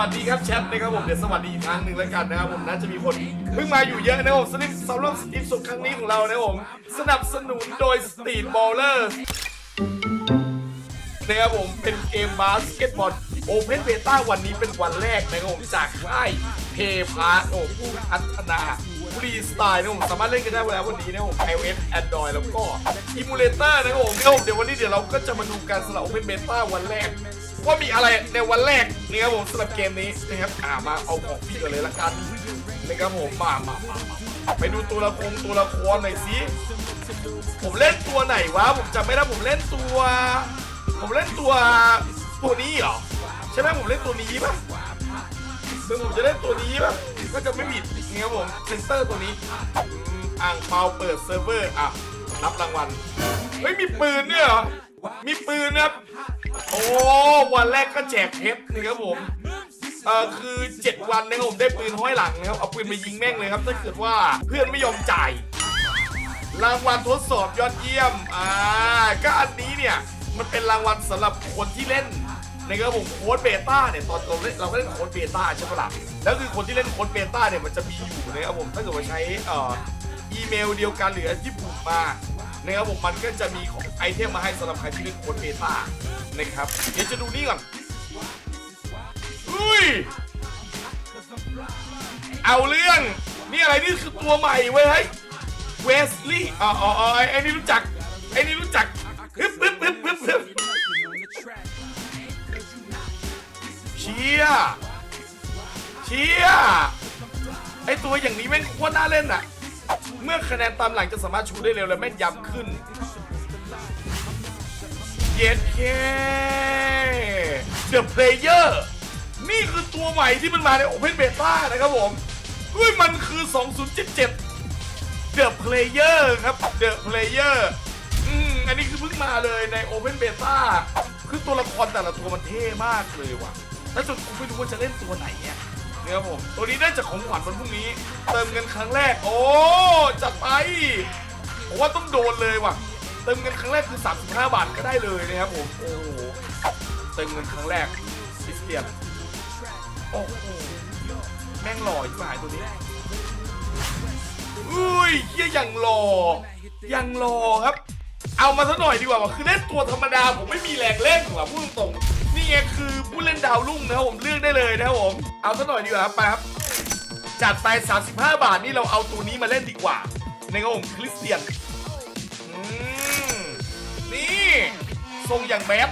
วัสดีครับแชทนะครับผมเดี๋ยวสวัสดีอีกครั้งหนึ่งแล้วกันนะครับผมน่าจะมีคนเพิ่งมาอยู่เยอะนะครับผมสลิปสำหรับสตรีมสดครั้งนี้ของเรานะครับผมสนับสนุนโดยสตรีทบอลเลอร์นะครับผมเป็นเกมบาสเกตบอลโอเพนเบต้าวันนี้เป็นวันแรกนะครับผมจากค่ายเพย์พาร์โอ้ผู้พัฒนาฟรีสไตล์นะครับผมสามารถเล่นกันได้แล้ววันนี้นะครับผม iOS Android แล้วก็อิมูเลเตอร์นะครับผมเดี๋ยววันนี้เดี๋ยวเราก็จะมาดูการสลับโอเพนเบต้าวันแรก ว่ามีอะไรในวันแรกนะครับผมสำหรับเกมนี้นะครับอ่ามาเอาของพี่กันเลยละกันนะครับผมมามามามาไปดูตัวละครตัวละครหน่อยสิผมเล่นตัวไหนวะผมจำไม่ได้ผมเล่นตัว ผมเล่นตัวตัวนี้เหรอใช่ไหมผมเล่นตัวนี้ปะคือผมจะเล่นตัวนี้ปะก็จะไม่ผิดนี่ครับผมเซนเตอร์ตัวนี้อ่างเปาเปิดเซิร์ฟเวอร์อะรับรางวัลเฮ้ยมีปืนเนี่ยเหรอมีปืนนะครับ โอ้วันแรกก็แจกเพชรนี่ครับผมเอ่อคือ 7 วันนะครับผมได้ปืนห้อยหลังนะครับเอาปืนไปยิงแม่งเลยครับถ้าเกิดว่าเพื่อนไม่ยอมจ่ายรางวัลทดสอบยอดเยี่ยมอ่าก็อันนี้เนี่ยมันเป็นรางวัลสำหรับคนที่เล่นนะครับผมโค้ดเบต้าเนี่ยตอนเราเล่นเราก็เล่นโค้ดเบต้าใช่ปะล่ะแล้วคือคนที่เล่นโค้ดเบต้าเนี่ยมันจะมีอยู่นะครับผมถ้าเกิดว่าใช้เอ่ออีเมลเดียวกันหรือที่ผูกมานะครับผมมันก็จะมีของไอเทมมาให้สำหรับใครที่เล่นโค้ดเบต้า นะครับเดี๋ยวจะดูนี่ก่อนอุ้ยเอาเรื่องนี่อะไรนี่คือตัวใหม่เว้ยเฮ้ยเวสลี่อ๋ออ๋ออ๋อไอ้ไอ้นี่รู้จักไอ้นี่รู้จักฮึบฮึบฮึบฮึบฮึบเชียเชียไอ้ตัวอย่างนี้แม่งโคตรน่าเล่นอะเมื่อคะแนนตามหลังจะสามารถชูได้เร็วและแม่นยำขึ้น เย็ดเคเดอะเพลเยอร์นี่คือตัวใหม่ที่มันมาใน Open Beta นะครับผมเฮ้ยมันคือ 2077 The Player ครับ The Player อืมอันนี้คือเพิ่งมาเลยใน Open Beta คือตัวละครแต่ละตัวมันเท่มากเลยว่ะ แล้วจนกูไม่รู้ว่าจะเล่นตัวไหนเนี่ยนี่ยครับผม ตัวนี้ได้จากของขวัญวันพรุ่งนี้ เติมเงินครั้งแรก โอ้ จัดไปผมว่าต้องโดนเลยว่ะ เติมเงินครั้งแรกคือ 35 บาทก็ได้เลยนะครับผมโอ้โหเติมเงินครั้งแรกคริสเตียนโอ้โหแม่งหล่ออีกฝ่ายตัวนี้อุ้ยเฮียอย่างหล่อยังหล่อครับ เอามาสักหน่อยดีกว่าคือเล่นตัวธรรมดาผมไม่มีแรงเล่นว่ะพูดตรงๆนี่ไงคือผู้เล่นดาวรุ่งนะครับผมเลือกได้เลยนะครับผมเอาสักหน่อยดีกว่าครับไปครับจัดไป 35 บาทนี่เราเอาตัวนี้มาเล่นดีกว่าในะครับผมคริสเตียน ทรงอย่างแบด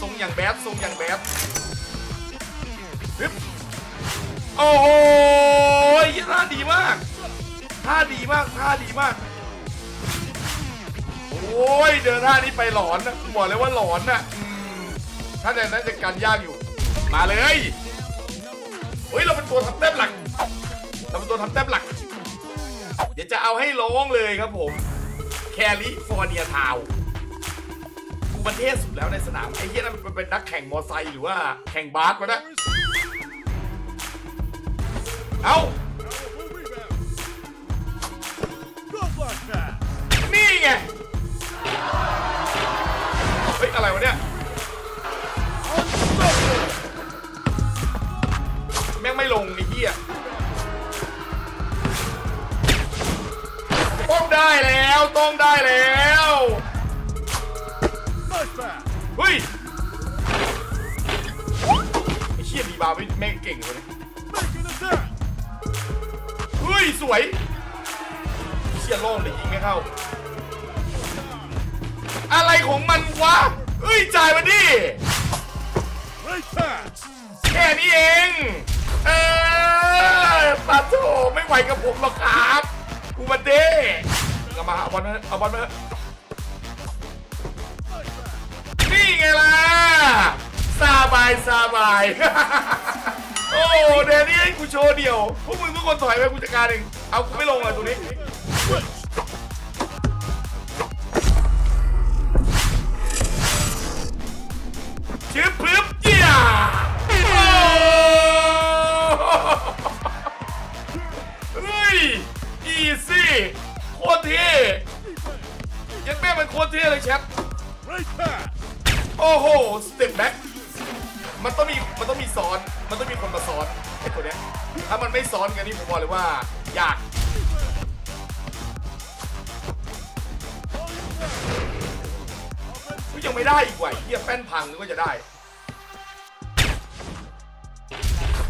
ทรงอย่างแบดทรงอย่างแบดฮึบโอ้โหท่าดีมากท่าดีมากท่าดีมาก โอ้ยเดินท่านี้ไปหลอนนะบอกเลยว่าหลอนนะอืมถ้าแต่นั้นจะการยากอยู่ มาเลยเฮ้ยเราเป็นตัวทำแต้มหลักเราเป็นตัวทำแต้มหลัก เดี๋ยวจะเอาให้ร้องเลยครับผม แคลิฟอร์เนียทาวกูประเทศสุดแล้วในสนาม ไอ้เหี้ยนั่นมันเป็นนักแข่งมอไซค์หรือว่าแข่งบาสวะนะเอา นี่ไง เฮ้ย อะไรวะเนี่ย แม่งไม่ลงไอ้เหี้ย ได้แล้วต้องได้แล้วเฮ้ยไอ้เหี้ยดีบาร์ไม่แม่งเก่งเลยเฮ้ยสวยเชี่ยโล่งเลยยิงไม่เข้า อะไรของมันวะเฮ้ยจ่ายมาดิแค่นี้เองเออปาโถไม่ไหวกับผมหรอกครับกูมาเด้ก็มาเอาบอลมาเอาบอลมานี่ไงล่ะสบายสบาย โอ้เดนนี่ให้กูโชว์เดี่ยว พวกมึงทุกคนถอยไปกูจัดการเอง เอากูไม่ลงเลยตรงนี้ ตรเท่ยังแม่งมันโคตรเท่เลยแชทโอ้โหสเต็ปแบ็คมันต้องมีมันต้องมีซ้อน มันต้องมีคนมาซ้อนไอ้ตัวเนี้ยถ้ามันไม่ซ้อนกันนี่ผมบอกเลยว่ายากก็ยังไม่ได้อีกว่ะเฮียแป้นพังนึกว่าจะได้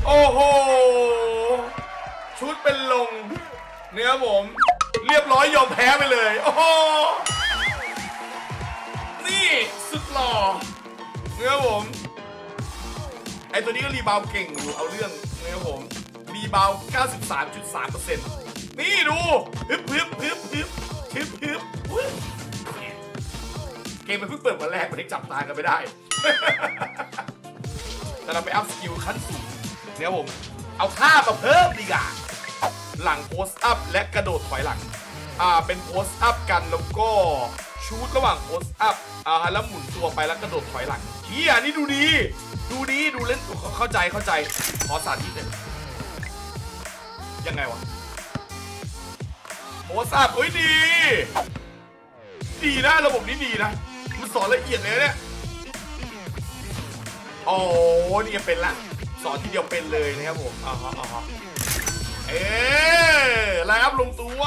โอ้โห ชุดเป็นลง เนื้อผม เรียบร้อยยอมแพ้ไปเลย โอ้โห สุดหล่อเนื้อผม ไอตัวนี้ก็รีบาวเก่งอยู่เอาเรื่องเนื้อผม รีบาว 93.3%นี่ดูฮึบฮึบฮึบฮึบฮึบฮึบเกมมันเพิ่งเปิดวันแรกมันยังจับตากันไม่ได้ แต่เราไปอัพสกิลขั้นสูงเนี่ยผม เอาค่ามาเพิ่มดีกว่าหลังโพสต์อัพและกระโดดถอยหลัง อ่า เป็นโพสต์อัพกันแล้วก็ ชูดระหว่างโพสต์อัพอ่าแล้วหมุนตัวไปแล้วกระโดดถอยหลังเฮียนี่ดูดีดูดีดูเล่นเข้าใจเข้าใจขอสาธิตหน่อยยังไงวะโพสอัพเฮ้ยดี ดีนะระบบนี้ดีนะ มันสอนละเอียดเลยเนี่ยโอ้นี่เป็นละสอนทีเดียวเป็นเลยนะครับผมอ่าฮะอ่าฮะเอ๊ไลน์อัพลงตัว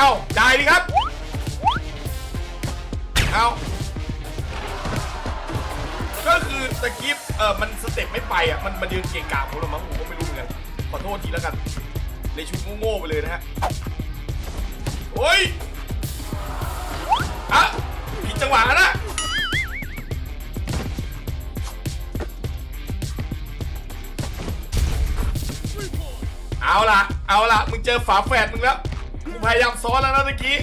เอาจ่ายดีครับ เอาก็คือตะกี้เออมันสเต็ปไม่ไปอะ มันมันยืนเก่งกาผมหรอมั้งผมก็ไม่รู้เหมือนกัน ขอโทษทีแล้วกันเลยชุดโง่ๆไปเลยนะฮะ โอ้ยอะผิดจังหวะแล้วนะเอาละเอาละมึงเจอฝาแฝดมึงแล้ว พยายามซ้อนแล้วนะเมื่อกี้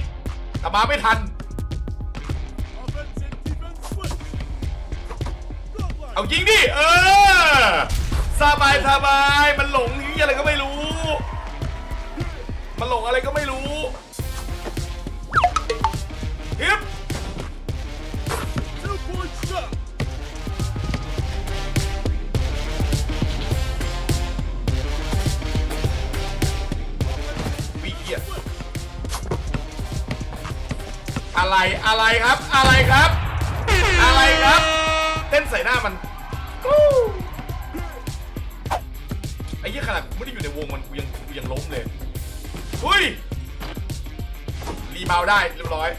แต่มาไม่ทัน เอายิงดิ เออ สบายสบายมันหลงที่อะไรก็ไม่รู้ มันหลงอะไรก็ไม่รู้ฮิป อะไรอะไรครับอะไรครับ อะไรครับ เต้นใส่หน้ามันไอ้เหี้ยขนาดกูไม่ได้อยู่ในวงมันกูยังกูยังล้มเลยอุ้ยรีบาวได้เรียบร้อย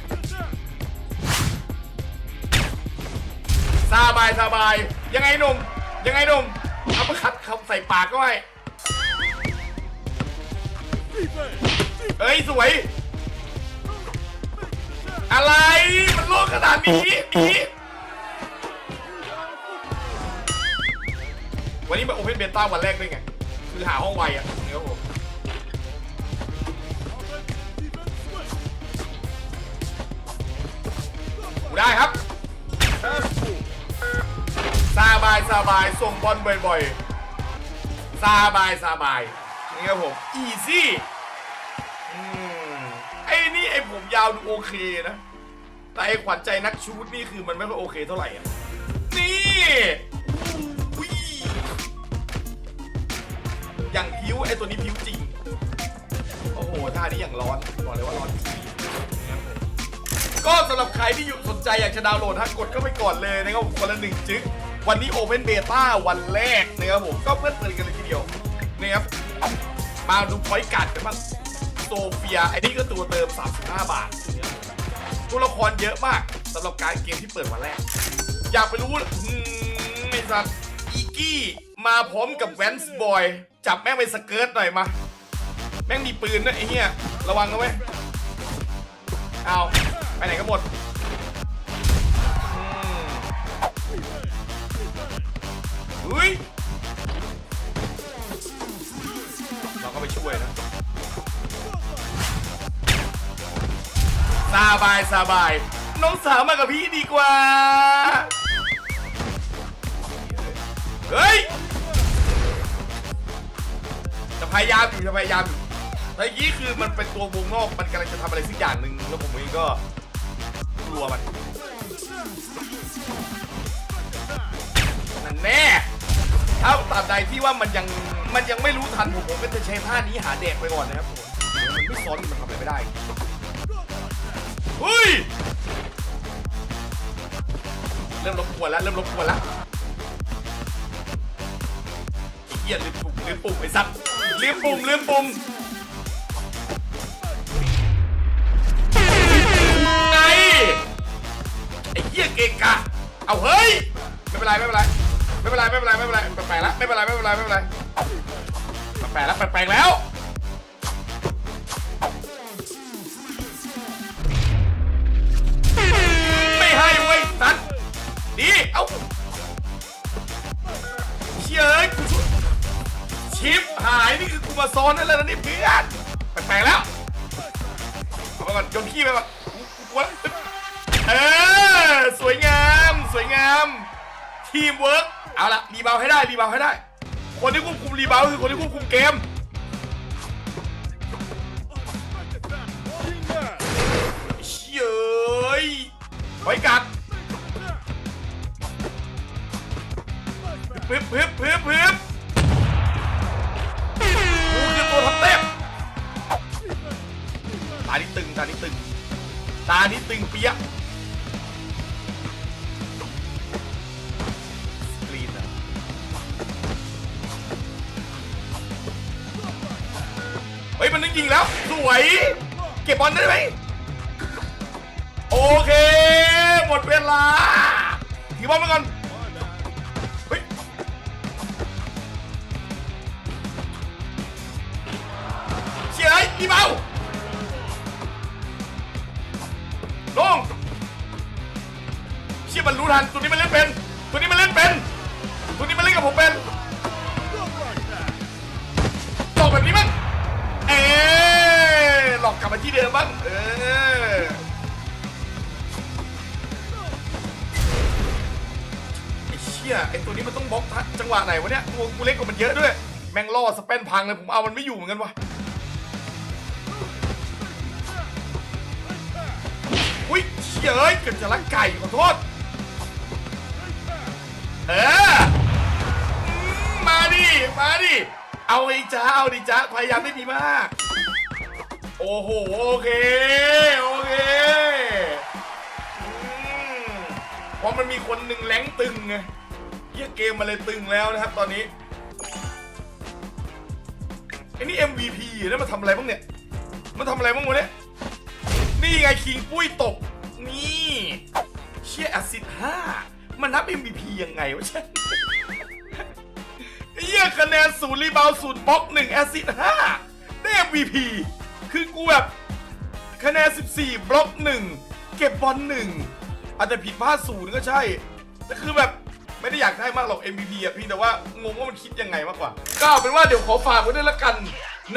สบายสบายยังไงหนุ่มยังไงหนุ่มเอามาคัดเขาใส่ปากก็ไว้เอ้ยสวย ขนาดนี้นี้วันนี้มาโอเพนเบต้าวันแรกด้วยไง คือหาห้องไวอะเนี่ยครับผมได้ครับ สบายสบายส่งบอลบ่อยๆ สบายสบายนี่ครับผมอีซี่ไอ้นี่ไอ้ผมยาวดูโอเคนะ แต่ไอ้ขวัญใจนักชูดนี่คือมันไม่ค่อยโอเคเท่าไหร่อะ นี่อุ้ยอย่างพิ้วไอ้ตัวนี้พิ้วจริง โอ้โหท่านี้อย่างร้อนบอกเลยว่าร้อนจริงนะครับผมก็สำหรับใครที่อยู่สนใจอยากจะดาวน์โหลดฮะกดเข้าไปก่อนเลยนะครับผมคนละหนึ่งจึ๊กวันนี้โอเพนเบต้าวันแรกนะครับผมก็เพื่อนเปิดกันเลยทีเดียวนะครับมาดูพอยต์การ์ดกันบ้างโซเฟียไอ้นี่ก็ตัวเติม 35 บาทนะครับผม ตัวละครเยอะมากสำหรับการเกมที่เปิดวันแรก อยากไปรู้อืมไอ้สัตว์อีกี้มาพร้อมกับแวนส์บอยจับแม่งไปสเกิร์ตหน่อยมา แม่งมีปืนนะไอ้เหี้ยระวังนะเว้ยเอาไปไหนก็หมด บายสบาย น้องสาวมากับพี่ดีกว่า เฮ้ย จะพยายามอยู่จะพยายามอยู่แต่เมื่อกี้คือมันเป็นตัววงนอกมันกำลังจะทำอะไรสักอย่างหนึ่งแล้วผมเองก็กลัวมันนั่นแน่ถ้าตราบใดที่ว่ามันยังมันยังไม่รู้ทันผมผมก็จะใช้ท่านี้หาแดกไปก่อนนะครับผมมันไม่ซ้อนมันทำอะไรไม่ได้ เฮ้ย เริ่มรบกวนแล้ว เริ่มรบกวนแล้วเหี้ยลืมปุ่มลืมปุ่มไอ้สัตว์ลืมปุ่มลืมปุ่มไงไอ้เหี้ยเกะกะ เอาเฮ้ย ไม่เป็นไรไม่เป็นไรไม่เป็นไรไม่เป็นไรไม่เป็นไรแปลกๆแล้วไม่เป็นไรไม่เป็นไรไม่เป็นไรแปลกๆแล้วแปลกๆแล้ว เอ้าเชี่ยเอ้ยกูชิปหายนี่คือกูมาซ้อนนั่นแล้วนะนี่เพื่อนแปลกๆแล้วเอาไปก่อนโยนขี้ไปก่อนกูกูกลัวแล้วเออสวยงามสวยงามทีมเวิร์กเอาละรีบาวให้ได้รีบาวให้ได้ คนที่ควบคุมรีบาวคือคนที่ควบคุมเกมเชี่ยเอ้ยไว้กัด พึบพึบพึบพึบกูคือตัวทำเต็มตานี่ตึงตานี่ตึงตานี่ตึงเปียกกรีนอะเฮ้ยมันนึกยิงแล้ว สวย เก็บบอลได้ไหมโอเค หมดเวลาถือบอลมาก่อน อีเบาลงเชี่ยมันรู้ทันตัวนี้มันเล่นเป็นตัวนี้มันเล่นเป็นตัวนี้มันเล่นกับผมเป็นตอกแบบนี้มั้งเอ๊หลอกกลับมาที่เดิมบ้างเออไอ้เชี่ยไอ้ตัวนี้มันต้องบล็อกจังหวะไหนวะเนี่ยตัวกูเล็กกว่ามันเยอะด้วย แม่งล่อสเปนพังเลยผมเอามันไม่อยู่เหมือนกันวะ อุ้ยเชี่ยเอ้ยเกิดจะลักไก่ขอโทษ เอออืมมาดิ มาดิ เอาไอ้จ้าเอาดิจ้าพยายามได้ดีมาก โอ้โห โอเค โอเคอืมเพราะมันมีคนหนึ่งแรงตึงไงเฮียเกมมันเลยตึงแล้วนะครับตอนนี้ไอ้นี่ MVP แล้วมาทำอะไรบ้างเนี่ย มันทำอะไรบ้างวะเนี่ย นี่ไงคิงปุ้ยตก นี่เชี่ยแอซิดห้ามันนับ MVP ยังไงวะเช่นเฮียคะแนนศูนย์รีบาวศูนย์บล็อกหนึ่งแอซิดห้าได้ MVP คือกูแบบคะแนน 14 บล็อก1เก็บบอล1อาจจะผิดพลาดศูนย์ก็ใช่แต่คือแบบไม่ได้อยากได้มากหรอก MVP อะพี่แต่ว่างงว่ามันคิดยังไงมากกว่า ก็เอาเป็นว่าเดี๋ยวขอฝากไว้ด้วยละกัน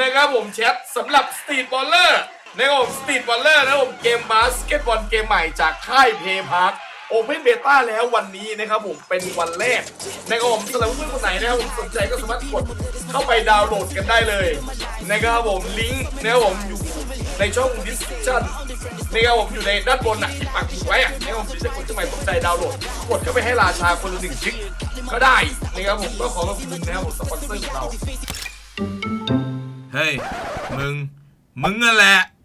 นะครับผมแชทสำหรับ Street Baller นะครับผม Street Baller นะครับผมเกมบาสเกตบอลเกมใหม่จากค่ายเพย์พาร์คโอเพนเบต้าแล้ววันนี้นะครับผมเป็นวันแรกนะครับผมสำหรับเพื่อนคนไหนนะครับผมสนใจก็สามารถกดเข้าไปดาวน์โหลดกันได้เลยนะครับผมลิงก์นะครับผมอยู่ในช่อง description นะครับผมอยู่ในด้านบนน่ะที่ปักหมุดไว้อะนะครับผมที่จะกดจะหมายสนใจดาวน์โหลด กดเข้าไปให้ราชาคนละหนึ่งคลิกก็ได้นะครับผมก็ขอขอบคุณนะครับผมสปอนเซอร์ของเราเฮ้ยมึงมึงนั่นแหละ